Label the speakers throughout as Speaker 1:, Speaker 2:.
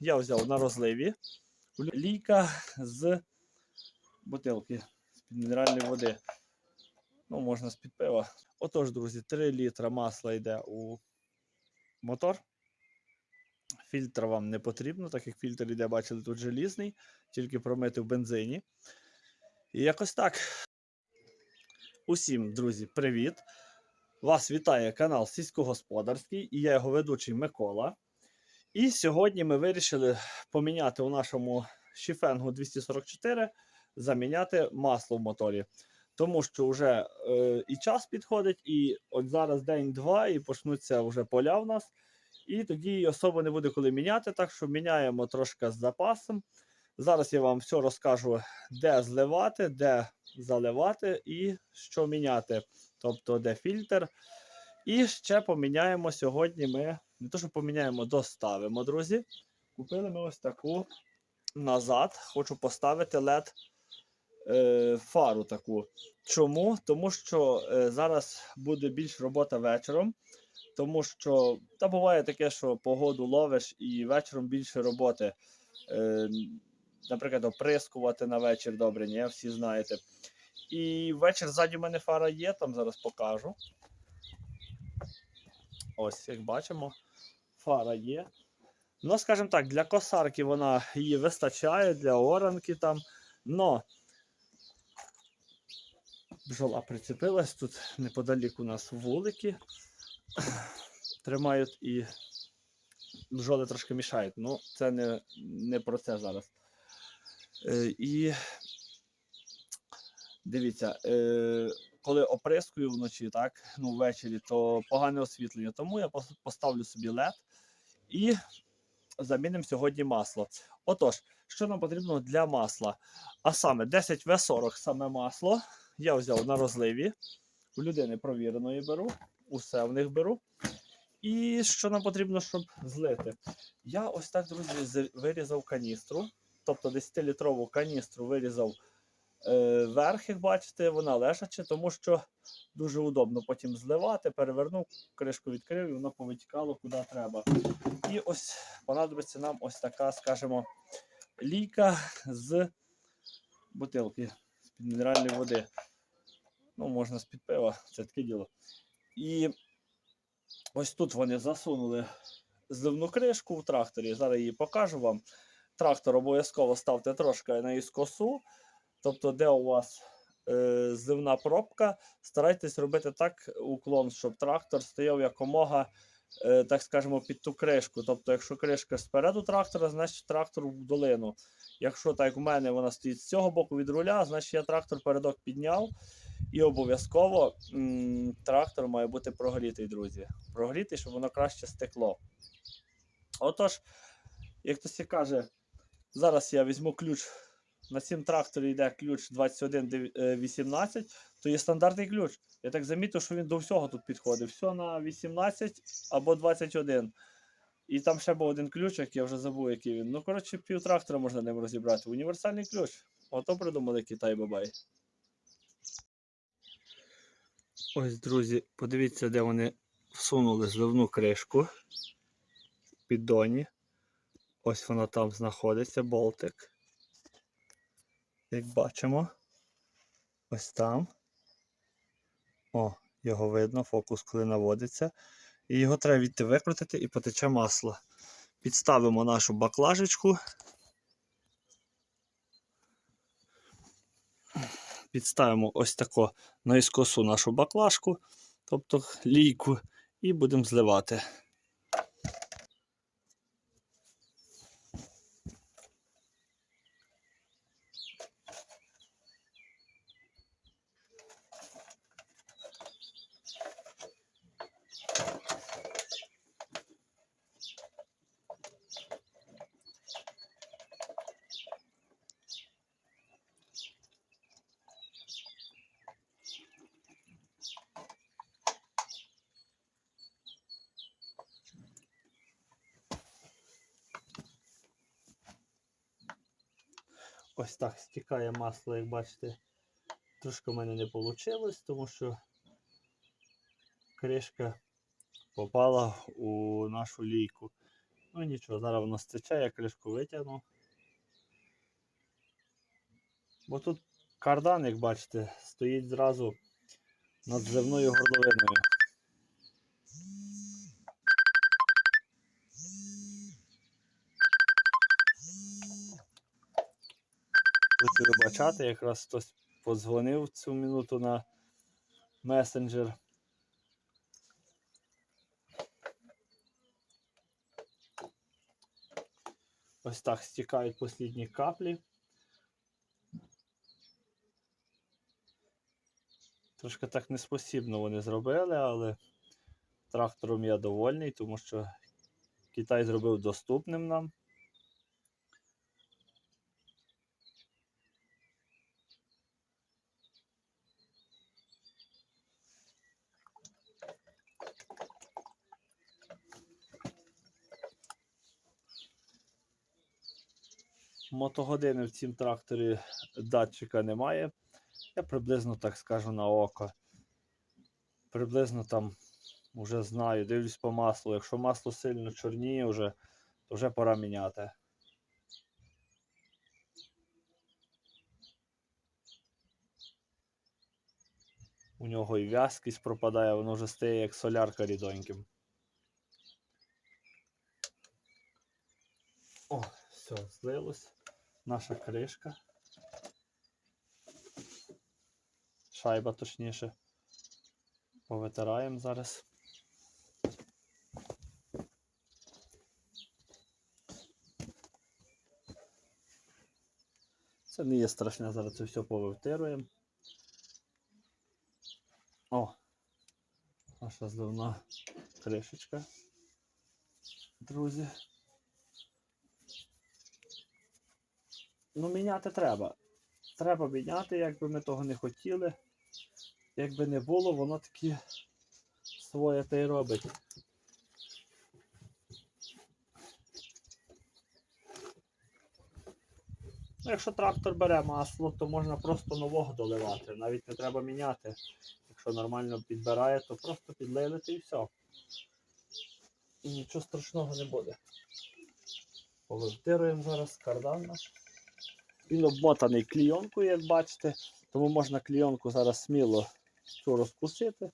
Speaker 1: я взяв на розливі лійка з бутилки з-під мінеральної води. Ну, можна з-під пива. Отож, друзі, 3 літра масла йде у мотор. Фільтр вам не потрібно, так як фільтр йде, бачили, тут желізний, тільки промити в бензині. І якось так. Усім, друзі, привіт! Вас вітає канал Сільськогосподарський і я його ведучий Микола. І сьогодні ми вирішили поміняти у нашому Шіфенгу 244 заміняти масло в моторі. Тому що вже е, і час підходить, і от зараз день-два, і почнуться вже поля в нас. І тоді особо не буде коли міняти, так що міняємо трошки з запасом. Зараз я вам все розкажу, де зливати, де заливати і що міняти. Тобто, де фільтр. І ще поміняємо сьогодні. Ми не то, що поміняємо, доставимо, друзі. Купили ми ось таку назад. Хочу поставити LED е, фару таку. Чому? Тому що е, зараз буде більш робота вечором. Тому що та буває таке, що погоду ловиш і вечором більше роботи. Е, наприклад, оприскувати на вечір добре, ні, всі знаєте. І вечір ззаді в мене фара є, там зараз покажу. Ось, як бачимо, фара є. Ну, скажімо так, для косарки вона її вистачає, для оранки там. Но бджола прицепилась, тут неподалік у нас вулики тримають і бджоли трошки мішають. Ну, це не, не про це зараз. Е, і дивіться, е, коли оприскую вночі, так, ну ввечері, то погане освітлення. Тому я поставлю собі LED і замінимо сьогодні масло. Отож, що нам потрібно для масла? А саме 10В40 саме масло. Я взяв на розливі. У людини провіреної беру, усе в них беру. І що нам потрібно, щоб злити? Я ось так, друзі, вирізав каністру. Тобто 10-літрову каністру вирізав верх, як бачите, вона лежача, тому що дуже удобно потім зливати, перевернув, кришку відкрив і воно повитікало куди треба. І ось понадобиться нам ось така, скажімо, лійка з бутилки з-під мінеральної води. Ну, можна з-під пива, це таке діло. І ось тут вони засунули зливну кришку в тракторі. Зараз її покажу вам. Трактор обов'язково ставте трошки на наїскосу. Тобто, де у вас е, зливна пробка, старайтесь робити так уклон, щоб трактор стояв якомога, е, так скажемо, під ту кришку. Тобто, якщо кришка спереду трактора, значить трактор в долину. Якщо так як у мене вона стоїть з цього боку від руля, значить я трактор передок підняв. І обов'язково трактор має бути прогрітий, друзі. Прогрітий, щоб воно краще стекло. Отож, як хтось каже, зараз я візьму ключ. На цім тракторі йде ключ 2118, то є стандартний ключ. Я так замітив, що він до всього тут підходить. Все на 18 або 21. І там ще був один ключ, як я вже забув, який він. Ну, коротше, пів трактора можна ним розібрати. Універсальний ключ. Ото придумали Китай Бабай. Ось, друзі, подивіться, де вони всунули зливну кришку піддоні. Ось вона там знаходиться, болтик. Як бачимо, ось там. О, його видно, фокус, коли наводиться. І його треба відти викрутити і потече масло. Підставимо нашу баклажечку. Підставимо ось тако наіскосу нашу баклажку, тобто лійку, і будемо зливати. Ось так стікає масло, як бачите. Трошки в мене не вийшло, тому що кришка попала у нашу лійку. Ну нічого, зараз воно стече, я кришку витягну. Бо тут кардан, як бачите, стоїть зразу над зливною горловиною. Будете якраз хтось подзвонив цю минуту на месенджер. Ось так стікають останні каплі. Трошки так неспосібно вони зробили, але трактором я довольний, тому що Китай зробив доступним нам. Мотогодини в цім тракторі датчика немає. Я приблизно так скажу на око. Приблизно там вже знаю, дивлюсь по маслу. Якщо масло сильно чорніє, вже, то вже пора міняти. У нього і в'язкість пропадає, воно вже стає як солярка рідоньким. О, все, злилось. Наша кришка. Шайба точніше. Повитираємо зараз. Це не є страшне, зараз це все повитируємо. О! Наша зливна кришечка. Друзі. Ну, міняти треба. Треба міняти, якби ми того не хотіли. Якби не було, воно таки своє те й робить. Ну, якщо трактор бере масло, то можна просто нового доливати. Навіть не треба міняти. Якщо нормально підбирає, то просто підлилити і все. І нічого страшного не буде. Повертируємо зараз кардан наш. Він обмотаний клійонкою, як бачите, тому можна клійонку зараз сміло цю розкусити,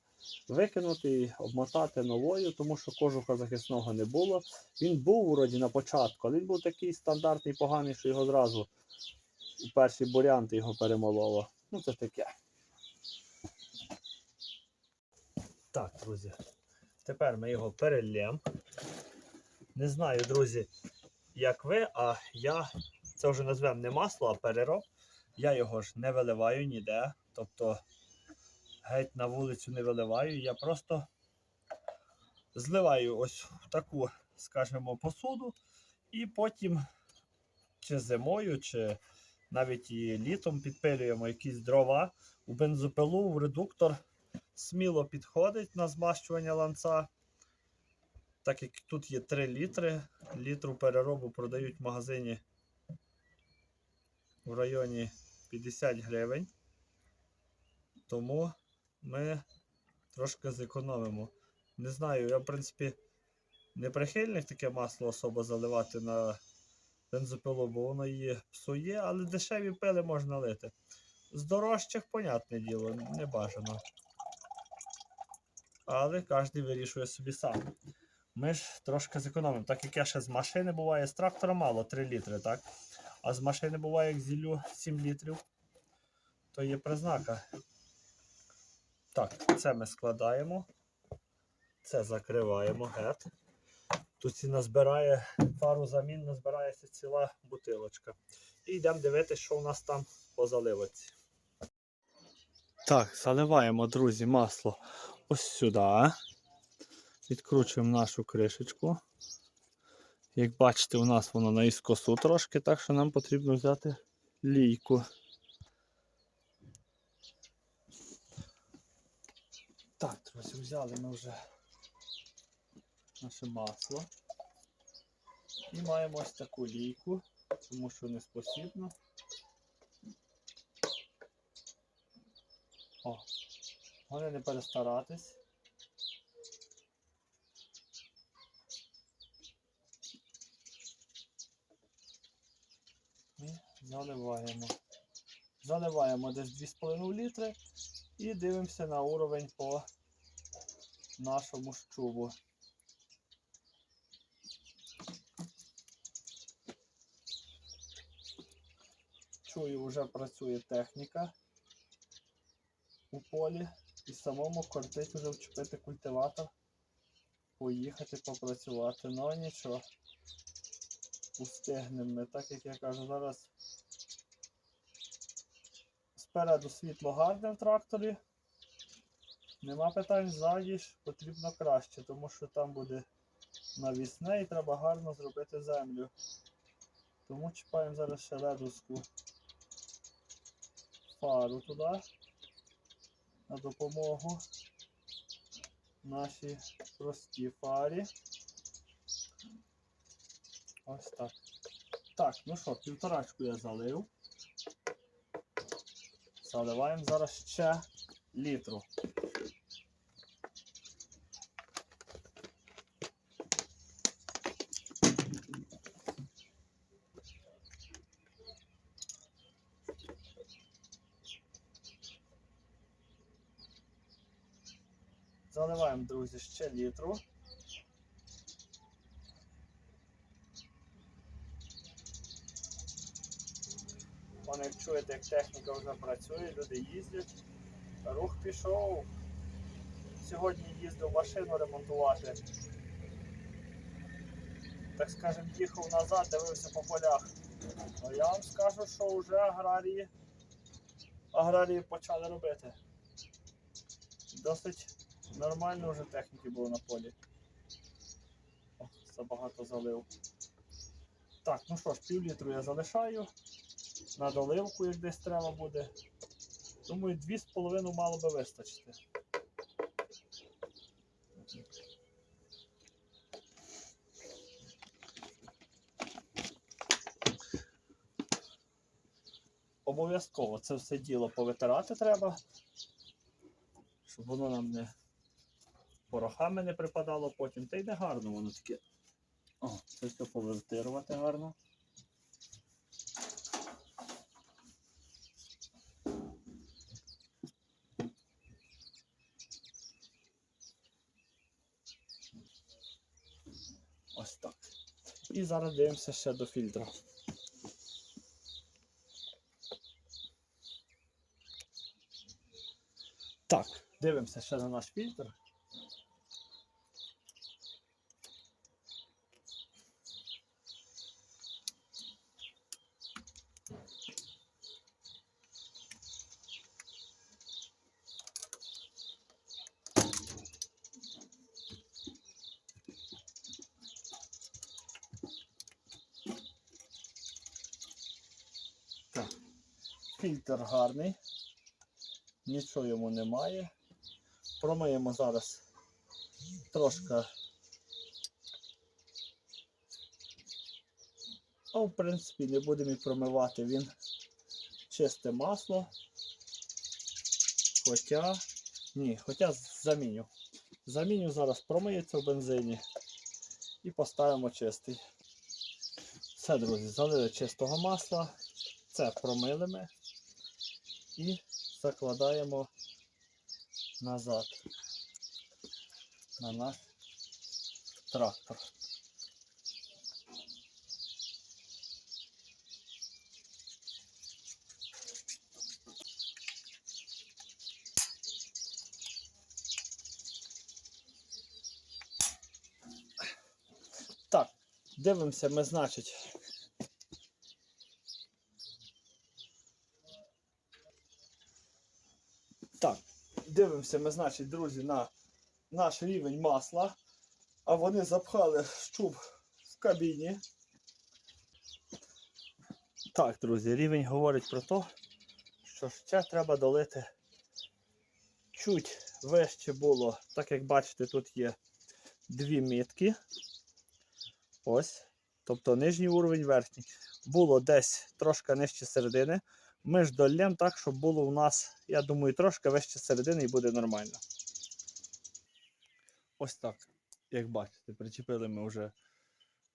Speaker 1: викинути і обмотати новою, тому що кожуха захисного не було. Він був вроді на початку, але він був такий стандартний, поганий, що його зразу у перші бурянти його перемололо. Ну це таке. Так, друзі. Тепер ми його перельємо. Не знаю, друзі, як ви, а я це вже назвемо не масло, а перероб. Я його ж не виливаю ніде. Тобто геть на вулицю не виливаю. Я просто зливаю ось таку, скажімо, посуду, і потім чи зимою, чи навіть і літом підпилюємо якісь дрова. У бензопилу, в редуктор сміло підходить на змащування ланца. Так як тут є 3 літри, літру переробу продають в магазині в районі 50 гривень. Тому ми трошки зекономимо. Не знаю, я, в принципі, не прихильник таке масло особо заливати на бензопилу, бо воно її псує, але дешеві пили можна лити. З дорожчих, понятне діло, не бажано. Але кожен вирішує собі сам. Ми ж трошки зекономимо, так як я ще з машини буває, з трактора мало 3 літри, так? А з машини буває, як зіллю 7 літрів, то є признака. Так, це ми складаємо. Це закриваємо гет. Тут і назбирає пару замін, назбирається ціла бутилочка. І йдемо дивитися, що у нас там по заливочці. Так, заливаємо, друзі, масло ось сюди. Відкручуємо нашу кришечку. Як бачите, у нас воно наіскосу трошки, так що нам потрібно взяти лійку. Так, друзі, взяли ми вже наше масло. І маємо ось таку лійку, тому що не спосібно. О, головне не перестаратись. І заливаємо. Заливаємо десь 2,5 літри і дивимося на уровень по нашому щубу. Чую, вже працює техніка у полі і самому кортить вже вчепити культиватор, поїхати попрацювати. Ну нічого. Устигнемо ми, так як я кажу, зараз спереду світло гарне в тракторі. Нема питань ззаді ж потрібно краще, тому що там буде навісне і треба гарно зробити землю. Тому чіпаємо зараз ще ледовську фару туди на допомогу нашій простій фарі. Ось так. Так, ну що, півторачку я залив. Заливаємо зараз ще літру. Заливаємо, друзі, ще літру. Як чуєте, як техніка вже працює, люди їздять. Рух пішов. Сьогодні їздив машину ремонтувати. Так скажем, їхав назад, дивився по полях. Ну я вам скажу, що вже аграрії, аграрії почали робити. Досить нормально вже техніки було на полі. О, забагато залив. Так, ну що ж, пів літру я залишаю. На доливку, як десь треба буде. Думаю, 2,5 мало би вистачити. Обов'язково це все діло повитирати треба, щоб воно нам не порохами не припадало потім. Та й не гарно воно таке. О, це все повитирувати гарно. Ось так. І зараз дивимося ще до фільтра. Так, дивимося ще на наш фільтр. Фільтр гарний, нічого йому немає. Промиємо зараз трошки. А в принципі не будемо і промивати він чисте масло. Хоча, ні, хоча заміню. Заміню зараз промиється в бензині і поставимо чистий. Все, друзі, залили чистого масла. Це промили ми і закладаємо назад на наш трактор. Дивимося ми, значить. Так, дивимося ми, значить, друзі, на наш рівень масла, а вони запхали щуп в кабіні. Так, друзі, рівень говорить про те, що ще треба долити чуть вище було, так як бачите, тут є дві мітки. Ось. Тобто нижній уровень, верхній. Було десь трошки нижче середини. Ми ж долємо так, щоб було у нас, я думаю, трошки вище середини і буде нормально. Ось так, як бачите, причепили ми вже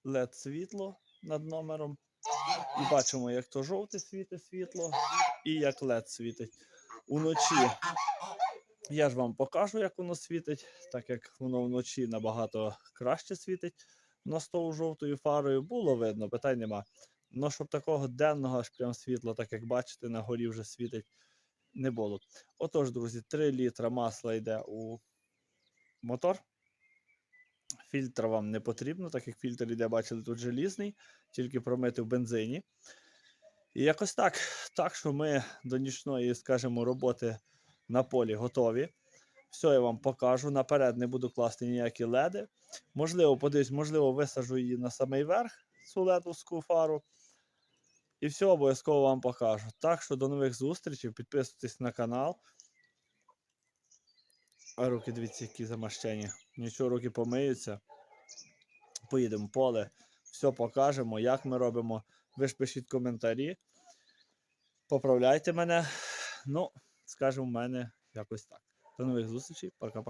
Speaker 1: LED світло над номером. І бачимо, як то жовте світить світло і як LED світить. Уночі я ж вам покажу, як воно світить, так як воно вночі набагато краще світить на стову жовтою фарою. Було видно, питань нема. Ну, щоб такого денного аж прям світла, так як бачите, на горі вже світить, не було. Отож, друзі, 3 літра масла йде у мотор. Фільтр вам не потрібно, так як фільтр йде, бачили, тут желізний, тільки промити в бензині. І якось так. Так що ми до нічної, скажімо, роботи на полі готові. Все я вам покажу. Наперед не буду класти ніякі леди. Можливо, подивись, можливо, висажу її на самий верх, цю ледовську фару. І все обов'язково вам покажу. Так що до нових зустрічей. Підписуйтесь на канал. А руки, дивіться, які замащені. Нічого, руки помиються. Поїдемо в поле, все покажемо, як ми робимо. Ви ж пишіть коментарі. Поправляйте мене. Ну, скажімо, в мене якось так. До нових зустрічей. Пока-пока.